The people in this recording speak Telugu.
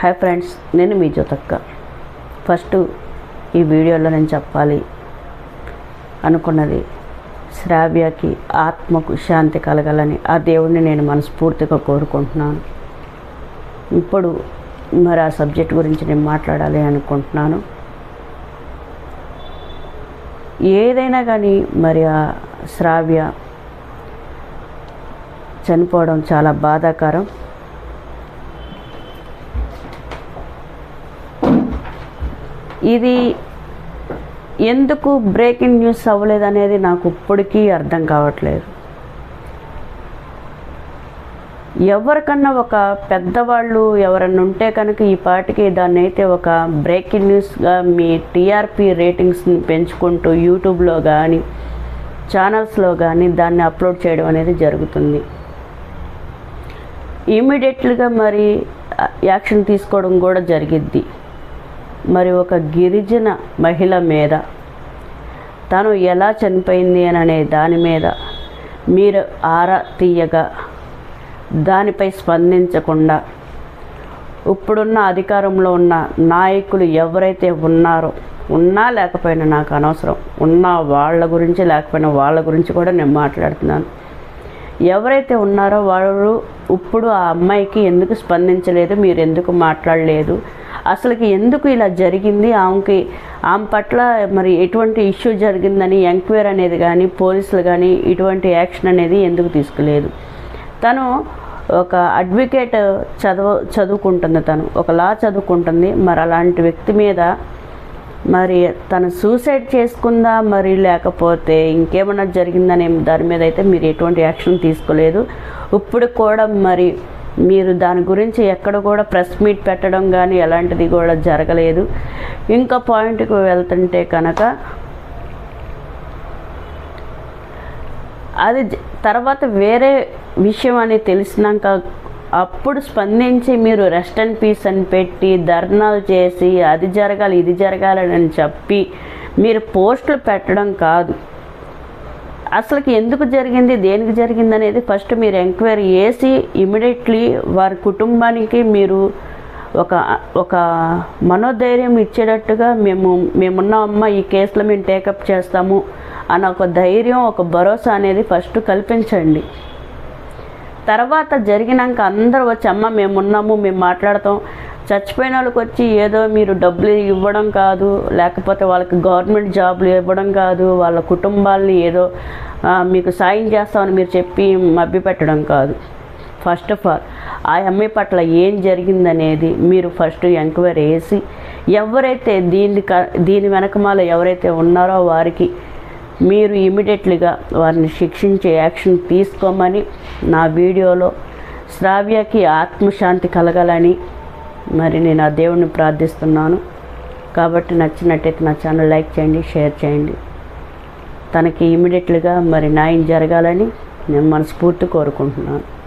హాయ్ ఫ్రెండ్స్ నేను మీ జ్యోతక్క. ఫస్ట్ ఈ వీడియోలో నేను చెప్పాలి అనుకున్నది శ్రావ్యకి ఆత్మకు శాంతి కలగాలని ఆ దేవుడిని నేను మనస్ఫూర్తిగా కోరుకుంటున్నాను. ఇప్పుడు మరి ఆ సబ్జెక్ట్ గురించి నేను మాట్లాడాలి అనుకుంటున్నాను. ఏదైనా కానీ మరి ఆ శ్రావ్య చనిపోవడం చాలా బాధాకరం. ఇది ఎందుకు బ్రేకింగ్ న్యూస్ అవ్వలేదు అనేది నాకు ఇప్పటికీ అర్థం కావట్లేదు. ఎవరికన్నా ఒక పెద్దవాళ్ళు ఎవరన్నా ఉంటే కనుక ఈ పాటికి దాన్ని అయితే ఒక బ్రేకింగ్ న్యూస్గా మీ టీఆర్పీ రేటింగ్స్ని పెంచుకుంటూ యూట్యూబ్లో కానీ ఛానల్స్లో కానీ దాన్ని అప్లోడ్ చేయడం అనేది జరుగుతుంది. ఇమీడియట్లీగా మరి యాక్షన్ తీసుకోవడం కూడా జరిగిద్ది. మరి ఒక గిరిజన మహిళ మీద. తను ఎలా చనిపోయింది అని అనే దాని మీద మీరు ఆరా తీయగా దానిపై స్పందించకుండా. ఇప్పుడున్న అధికారంలో ఉన్న నాయకులు ఎవరైతే ఉన్నారో ఉన్నా లేకపోయినా నాకు అనవసరం. ఉన్న వాళ్ళ గురించి లేకపోయినా వాళ్ళ గురించి కూడా నేను మాట్లాడుతున్నాను. ఎవరైతే ఉన్నారో వాళ్ళు ఇప్పుడు ఆ అమ్మాయికి ఎందుకు స్పందించలేదు మీరు ఎందుకు మాట్లాడలేదు అసలుకి ఎందుకు ఇలా జరిగింది? ఆమెకి ఆమె పట్ల మరి ఎటువంటి ఇష్యూ జరిగిందని ఎంక్వైరీ అనేది కానీ పోలీసులు కానీ ఇటువంటి యాక్షన్ అనేది ఎందుకు తీసుకోలేదు? తను ఒక అడ్వకేట్ చదువు చదువుకుంటుంది తను. ఒక లా చదువుకుంటుంది. మరి అలాంటి వ్యక్తి మీద మరి తను సూసైడ్ చేసుకుందా మరి లేకపోతే ఇంకేమైనా జరిగిందనే దాని మీద అయితే మీరు ఎటువంటి యాక్షన్ తీసుకోలేదు. ఇప్పుడు కూడా మరి మీరు దాని గురించి ఎక్కడ కూడా ప్రెస్ మీట్ పెట్టడం కానీ ఎలాంటిది కూడా జరగలేదు. ఇంకా పాయింట్కి వెళ్తుంటే కనుక అది తర్వాత వేరే విషయం అని తెలిసినాక అప్పుడు స్పందించి మీరు రెస్ట్ అండ్ పీస్ అని పెట్టి ధర్నాలు చేసి అది జరగాలి ఇది జరగాలి అని చెప్పి మీరు పోస్టులు పెట్టడం కాదు. అసలుకి ఎందుకు జరిగింది దేనికి జరిగింది అనేది ఫస్ట్ మీరు ఎంక్వైరీ చేసి ఇమీడియట్లీ వారి కుటుంబానికి మీరు ఒక ఒక మనోధైర్యం ఇచ్చేటట్టుగా మేము మేమున్నామమ్మా ఈ కేసులో మేము టేకప్ చేస్తాము అన్న ఒక ధైర్యం ఒక భరోసా అనేది ఫస్ట్ కల్పించండి. తర్వాత జరిగినాక అందరూ వచ్చి అమ్మ మేము ఉన్నాము మేము మాట్లాడతాం. చచ్చిపోయిన వాళ్ళకి వచ్చి ఏదో మీరు డబ్బులు ఇవ్వడం కాదు లేకపోతే వాళ్ళకి గవర్నమెంట్ జాబ్లు ఇవ్వడం కాదు వాళ్ళ కుటుంబాలని ఏదో మీకు సాయం చేస్తామని మీరు చెప్పి మభ్యపెట్టడం కాదు. ఫస్ట్ ఆఫ్ ఆల్ ఆ అమ్మాయి పట్ల ఏం జరిగిందనేది మీరు ఫస్ట్ ఎంక్వైరీ చేసి ఎవరైతే దీని క దీని వెనకమాల ఎవరైతే ఉన్నారో వారికి మీరు ఇమీడియట్లీగా వారిని శిక్షించే యాక్షన్ తీసుకోమని నా వీడియోలో శ్రావ్యకి ఆత్మశాంతి కలగాలని మరి నేను ఆ దేవుణ్ణి ప్రార్థిస్తున్నాను. కాబట్టి నచ్చినట్టయితే నా ఛానల్ లైక్ చేయండి షేర్ చేయండి. తనకి ఇమీడియట్లుగా మరి న్యాయం జరగాలని నేను మనస్ఫూర్తి కోరుకుంటున్నాను.